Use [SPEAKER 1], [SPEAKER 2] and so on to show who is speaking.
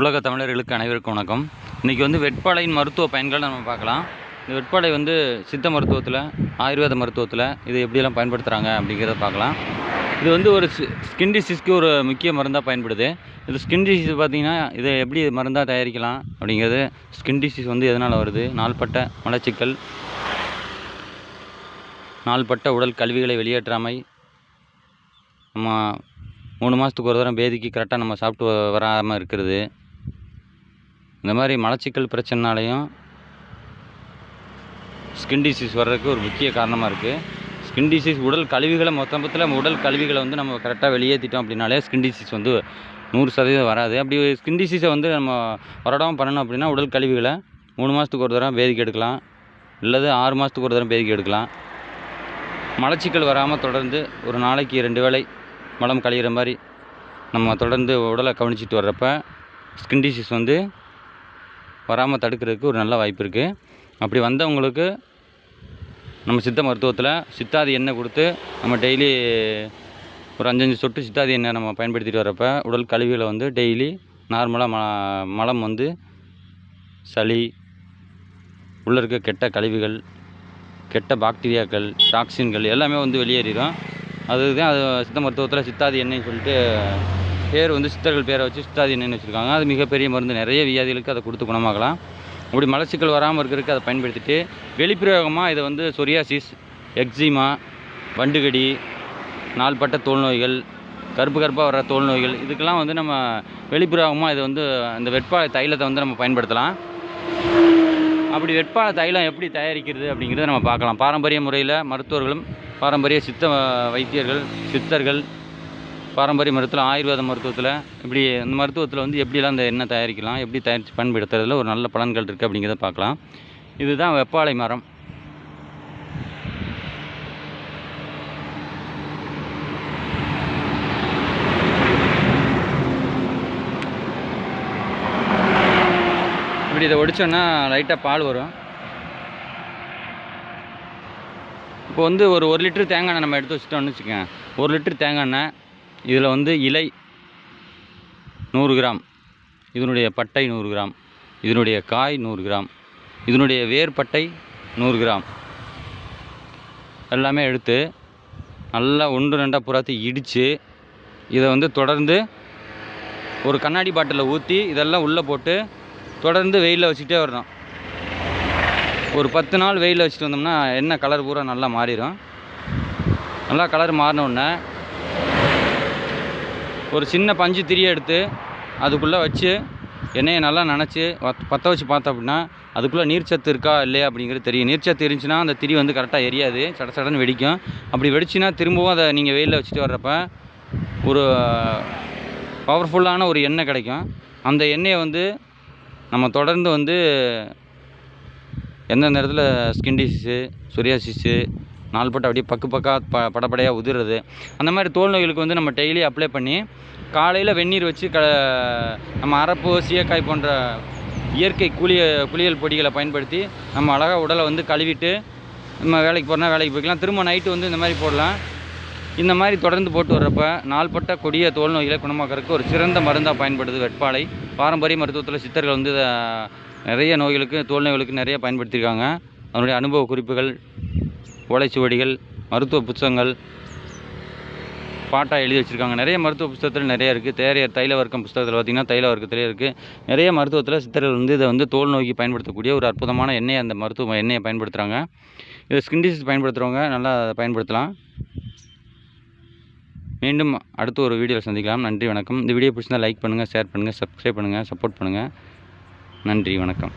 [SPEAKER 1] உலக தமிழர்களுக்கு அனைவருக்கும் வணக்கம். இன்றைக்கி வந்து வெட்பாளையின் மருத்துவ பயன்களை நம்ம பார்க்கலாம். இந்த வெட்பாளை வந்து சித்த மருத்துவத்தில் ஆயுர்வேத மருத்துவத்தில் இது எப்படியெல்லாம் பயன்படுத்துகிறாங்க அப்படிங்கிறத பார்க்கலாம். இது வந்து ஒரு ஸ்கின் டிசீஸ்க்கு ஒரு முக்கிய மருந்தாக பயன்படுது. இது ஸ்கின் டிசீஸ் பார்த்திங்கன்னா இதை எப்படி மருந்தாக தயாரிக்கலாம் அப்படிங்கிறது ஸ்கின் டிசீஸ் வந்து எதனால் வருது? நாள்பட்ட மலச்சிக்கல் நாள்பட்ட உடல் கல்விகளை வெளியேற்றாமை நம்ம மூணு மாதத்துக்கு ஒரு தடவை பேதிக்கு கரெக்டாக நம்ம சாப்பிட்டு வராமல் இருக்கிறது. இந்த மாதிரி மலச்சிக்கல் பிரச்சனைனாலையும் ஸ்கின் டிசீஸ் வர்றதுக்கு ஒரு முக்கிய காரணமாக இருக்குது ஸ்கின் டிசீஸ் உடல் கழிவுகளை மொத்தத்தில் உடல் கழிவுகளை வந்து நம்ம கரெக்டாக வெளியேற்றிட்டோம் அப்படின்னாலே ஸ்கின் டிசீஸ் வந்து நூறு சதவீதம் வராது. அப்படி ஸ்கின் டிசீஸை வந்து நம்ம வரடாமல் பண்ணணும் அப்படின்னா உடல் கழிவுகளை மூணு மாதத்துக்கு ஒரு தடவை பேதிக்கு எடுக்கலாம். இல்லது ஆறு மாதத்துக்கு ஒரு தடவை பேதிக்கு எடுக்கலாம். மலச்சிக்கல் வராமல் தொடர்ந்து ஒரு நாளைக்கு ரெண்டு வேளை மலம் கழிகிற மாதிரி நம்ம தொடர்ந்து உடலை கவனிச்சிட்டு வர்றப்ப ஸ்கின் டிசீஸ் வந்து வராமல் தடுக்கிறதுக்கு ஒரு நல்ல வாய்ப்பு இருக்குது அப்படி வந்தவங்களுக்கு நம்ம சித்த மருத்துவத்தில் சித்தாதி எண்ணெய் கொடுத்து நம்ம டெய்லி ஒரு அஞ்சஞ்சு சொட்டு சித்தாதி எண்ணெய் நம்ம பயன்படுத்திட்டு வரப்ப உடல் கழிவுகளை வந்து டெய்லி நார்மலாக ம மலம் வந்து சளி உள்ளே இருக்க கெட்ட கழிவுகள் கெட்ட பாக்டீரியாக்கள் டாக்ஸின்கள் எல்லாமே வந்து வெளியேறிடும். அதுதான் அது சித்த மருத்துவத்தில் சித்தாதி எண்ணெய்னு சொல்லிட்டு பேர் வந்து சித்தர்கள் பேரை வச்சு சித்தாதி வச்சுருக்காங்க. அது மிகப்பெரிய மருந்து. நிறைய வியாதிகளுக்கு அதை கொடுத்து குணமாகலாம். அப்படி மலச்சிக்கல் வராமல் இருக்கிறதுக்கு அதை பயன்படுத்திட்டு வெளிப்பிரயோகமாக இதை வந்து சொரியாசிஸ் எக்ஸிமா வண்டுகடி நாள்பட்ட தோல் நோய்கள் கருப்பு கருப்பாக வர தோல் நோய்கள் இதுக்கெல்லாம் வந்து நம்ம வெளிப்புறமாக இதை வந்து அந்த வெட்பாலை தைலத்தை வந்து நம்ம பயன்படுத்தலாம். அப்படி வெட்பால தைலம் எப்படி தயாரிக்கிறது அப்படிங்கிறத நம்ம பார்க்கலாம். பாரம்பரிய முறையில் மருத்துவர்களும் பாரம்பரிய சித்த வைத்தியர்கள் சித்தர்கள் பாரம்பரிய மருத்துவத்தில் ஆயுர்வேத மருத்துவத்தில் இப்படி இந்த மருத்துவத்தில் வந்து எப்படிலாம் இந்த எண்ணெய் தயாரிக்கலாம் எப்படி தயாரித்து பயன்படுத்துறதுல ஒரு நல்ல பலன்கள் இருக்குது அப்படிங்கிறத பார்க்கலாம். இதுதான் வெப்பாலை மரம். இப்படி இதை ஒடிச்சோன்னா லைட்டாக பால் வரும். இப்போ வந்து ஒரு ஒரு லிட்டர் தேங்காய் எண்ணெய் நம்ம எடுத்து வச்சுட்டோம்னு வச்சுக்கோங்க. ஒரு லிட்டர் தேங்காய் எண்ணெய் இதில் வந்து இலை நூறு கிராம் இதனுடைய பட்டை நூறு கிராம் இதனுடைய காய் நூறு கிராம் இதனுடைய வேர் பட்டை நூறு கிராம். எல்லாமே எடுத்து நல்லா ஒன்று ரெண்டாக புறாத்தி இடித்து இதை வந்து தொடர்ந்து ஒரு கண்ணாடி பாட்டிலில் ஊற்றி இதெல்லாம் உள்ளே போட்டு தொடர்ந்து வெயிலில் வச்சுக்கிட்டே வரணும். ஒரு பத்து நாள் வெயிலில் வச்சுட்டு வந்தோம்னா என்ன கலர் பூரா நல்லா மாறிடும். நல்லா கலர் மாறினோடனே ஒரு சின்ன பஞ்சு திரியை எடுத்து அதுக்குள்ளே வச்சு எண்ணெயை நல்லா நினச்சி பற்ற வச்சு பார்த்தோம் அப்படின்னா அதுக்குள்ளே நீர்ச்சத்து இருக்கா இல்லையா அப்படிங்கிறது தெரியும். நீர்ச்சத்து இருந்துச்சுன்னா அந்த திரி வந்து கரெக்டாக எரியாது. சட சடன்னு வெடிக்கும். அப்படி வெடிச்சுன்னா திரும்பவும் அதை நீங்கள் வெயிலில் வச்சுட்டு வர்றப்ப ஒரு பவர்ஃபுல்லான ஒரு எண்ணெய் கிடைக்கும். அந்த எண்ணெயை வந்து நம்ம தொடர்ந்து வந்து எந்தெந்த இடத்துல ஸ்கின் டிசீஸு சொரியாசிஸு நாள்பட்டு அப்படியே பக்கு பக்கா ப படப்படையாக உதிர்றது. அந்த மாதிரி தோல் நோய்களுக்கு வந்து நம்ம டெய்லி அப்ளை பண்ணி காலையில் வெந்நீர் வச்சு க நம்ம அரப்பு சீயக்காய் போன்ற இயற்கை குளிய குளியல் பொடிகளை பயன்படுத்தி நம்ம அழகாக உடலை வந்து கழுவிட்டு நம்ம வேலைக்கு போகிறோம்னா வேலைக்கு போய்க்கலாம். திரும்ப நைட்டு வந்து இந்த மாதிரி போடலாம். இந்த மாதிரி தொடர்ந்து போட்டு வர்றப்ப நாள்பட்ட கொடிய தோல் நோய்களை குணமாக்கறதுக்கு ஒரு சிறந்த மருந்தாக பயன்படுது வெட்பாலை. பாரம்பரிய மருத்துவத்தில் சித்தர்கள் வந்து நிறைய நோய்களுக்கு தோல் நோய்களுக்கு நிறைய பயன்படுத்தியிருக்காங்க. அதனுடைய அனுபவ குறிப்புகள் ஓலைச்சுவடிகள் மருத்துவ புத்தகங்கள் பாட்டாக எழுதி வச்சுருக்காங்க. நிறைய மருத்துவ புத்தகத்தில் நிறைய இருக்குது தேரையர் தைல வர்க்கம் புத்தகத்தில் பார்த்திங்கன்னா தைல வர்க்கத்திலே இருக்குது நிறைய மருத்துவத்தில் சித்தர்கள் வந்து இதை வந்து தோல் நோய்க்கு பயன்படுத்தக்கூடிய ஒரு அற்புதமான எண்ணெயை அந்த மருத்துவ எண்ணெயை பயன்படுத்துகிறாங்க இதை ஸ்கின் டிசீஸ் பயன்படுத்துகிறவங்க நல்லா அதை பயன்படுத்தலாம். மீண்டும் அடுத்த ஒரு வீடியோவில் சந்திக்கலாம். நன்றி வணக்கம். இந்த வீடியோ பிடிச்சிருந்தால் லைக் பண்ணுங்கள் ஷேர் பண்ணுங்கள் சப்ஸ்கிரைப் பண்ணுங்கள் சப்போர்ட் பண்ணுங்கள் நன்றி வணக்கம்.